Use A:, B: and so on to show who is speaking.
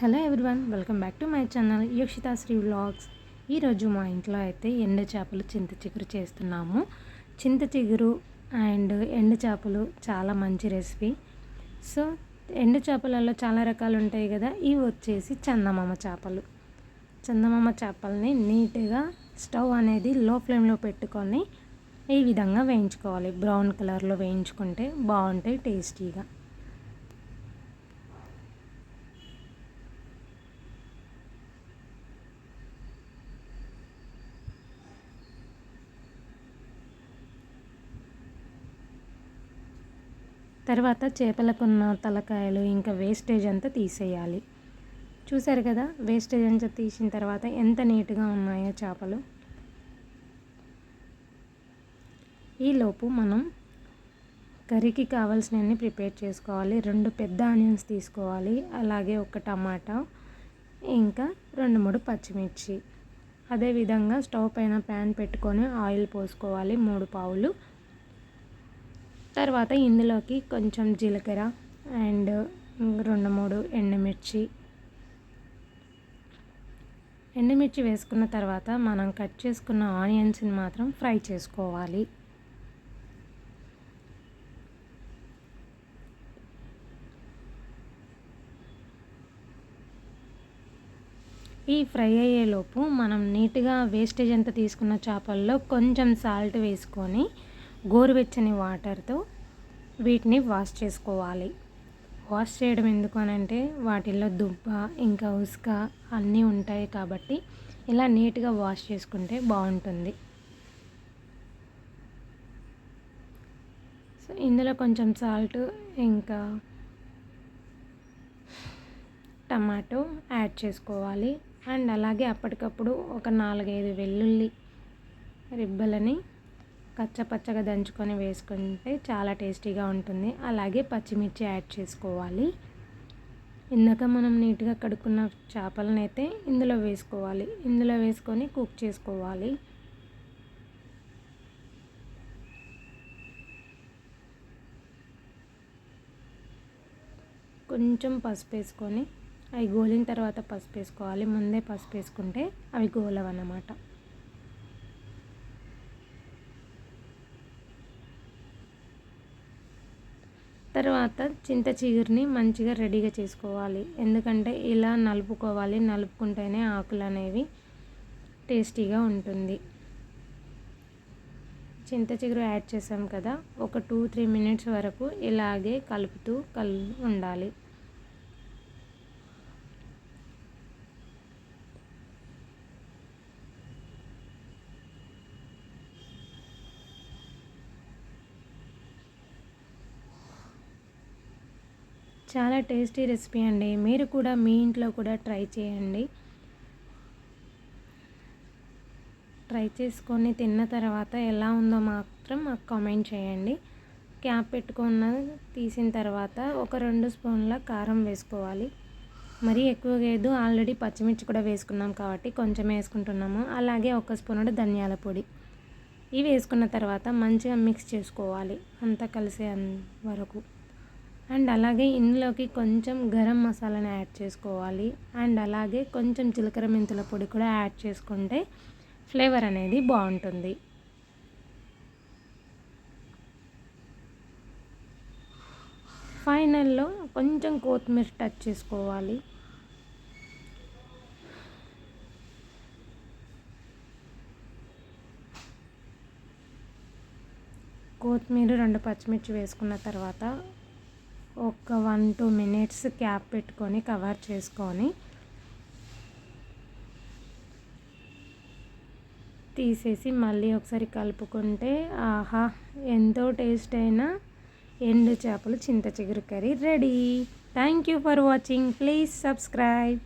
A: Hello everyone welcome back to my channel Yoshitha Sri vlogs. ఈరోజు మా ఇంట్లో అయితే ఎండు చేపలు చింత చిగురు చేస్తున్నాము. చింత చిగురు అండ్ ఎండు చేపలు చాలా మంచి రెసిపీ. సో ఎండు చేపలలో చాలా రకాలు ఉంటాయి కదా ఇవి వచ్చేసి చందమామ చేపలు. చందమామ చేపల్ని నీట్గా స్టవ్ అనేది లో ఫ్లేమ్లో పెట్టుకొని ఈ విధంగా వేయించుకోవాలి. బ్రౌన్ కలర్లో వేయించుకుంటే బాగుంటాయి టేస్టీగా. తర్వాత చేపలకున్న తలకాయలు ఇంకా వేస్టేజ్ అంతా తీసేయాలి. చూసారు కదా వేస్టేజ్ అంతా తీసిన తర్వాత ఎంత నీట్గా ఉన్నాయో చేపలు? ఈలోపు మనం కర్రీకి కావాల్సినవన్నీ ప్రిపేర్ చేసుకోవాలి. రెండు పెద్ద ఆనియన్స్ తీసుకోవాలి. అలాగే ఒక టమాటా ఇంకా రెండు మూడు పచ్చిమిర్చి. అదేవిధంగా స్టవ్ పైన ప్యాన్ పెట్టుకొని ఆయిల్ పోసుకోవాలి మూడు పావులు. తర్వాత ఇందులోకి కొంచెం జీలకర్ర అండ్ రెండు మూడు ఎండుమిర్చి. ఎండుమిర్చి వేసుకున్న తర్వాత మనం కట్ చేసుకున్న ఆనియన్స్ని మాత్రం ఫ్రై చేసుకోవాలి. ఈ ఫ్రై అయ్యేలోపు మనం నీట్గా వేస్టేజ్ అంతా తీసుకున్న చేపల్లో కొంచెం సాల్ట్ వేసుకొని గోరువెచ్చని వాటర్తో వీటిని వాష్ చేసుకోవాలి. వాష్ చేయడం ఎందుకు అని అంటే వాటిల్లో దుబ్బ ఇంకా ఉసుక అన్నీ ఉంటాయి కాబట్టి ఇలా నీట్గా వాష్ చేసుకుంటే బాగుంటుంది. సో ఇందులో కొంచెం సాల్ట్ ఇంకా టమాటో యాడ్ చేసుకోవాలి. అండ్ అలాగే అప్పటికప్పుడు ఒక నాలుగైదు వెల్లుల్లి రిబ్బలని కచ్చపచ్చగా దంచుకొని వేసుకుంటే చాలా టేస్టీగా ఉంటుంది. అలాగే పచ్చిమిర్చి యాడ్ చేసుకోవాలి. ఇందాక మనం నీట్గా కడుక్కున్న చేపలను అయితే ఇందులో వేసుకోవాలి. ఇందులో వేసుకొని కుక్ చేసుకోవాలి. కొంచెం పసుపు వేసుకొని అవి గోలిన తర్వాత పసుపు వేసుకోవాలి. ముందే పసుపు వేసుకుంటే అవి గోలవన్నమాట. తర్వాత చింత చిగురిని మంచిగా రెడీగా చేసుకోవాలి. ఎందుకంటే ఇలా నలుపుకోవాలి. నలుపుకుంటేనే ఆకులు అనేవి టేస్టీగా ఉంటుంది. చింత చిగురు యాడ్ చేసాం కదా. ఒక టూ త్రీ మినిట్స్ వరకు ఇలాగే కలుపుతూ కల్ ఉండాలి. చాలా టేస్టీ రెసిపీ అండి. మీరు కూడా మీ ఇంట్లో కూడా ట్రై చేయండి. ట్రై చేసుకొని తిన్న తర్వాత ఎలా ఉందో మాత్రం మాకు కామెంట్ చేయండి. క్యాప్ పెట్టుకున్న తీసిన తర్వాత ఒక రెండు స్పూన్ల కారం వేసుకోవాలి. మరీ ఎక్కువగా లేదు. ఆల్రెడీ పచ్చిమిర్చి కూడా వేసుకున్నాం కాబట్టి కొంచెం వేసుకుంటున్నాము. అలాగే ఒక స్పూన్ ధనియాల పొడి. ఇవి వేసుకున్న తర్వాత మంచిగా మిక్స్ చేసుకోవాలి. అంతా కలిసే వరకు. అండ్ అలాగే ఇందులోకి కొంచెం గరం మసాలాని యాడ్ చేసుకోవాలి. అండ్ అలాగే కొంచెం జీలకర్ర మెంతుల పొడి కూడా యాడ్ చేసుకుంటే ఫ్లేవర్ అనేది బాగుంటుంది. ఫైనల్లో కొంచెం కొత్తిమీర టచ్ చేసుకోవాలి. కొత్తిమీర రెండు పచ్చిమిర్చి వేసుకున్న తర్వాత ఒక వన్ టూ మినిట్స్ క్యాప్ పెట్టుకొని కవర్ చేసుకొని తీసేసి మళ్ళీ ఒకసారి కలుపుకుంటే ఆహా ఎంతో టేస్ట్ అయిన ఎండు చేపలు చింత చిగురు curry ready. Thank you for watching please subscribe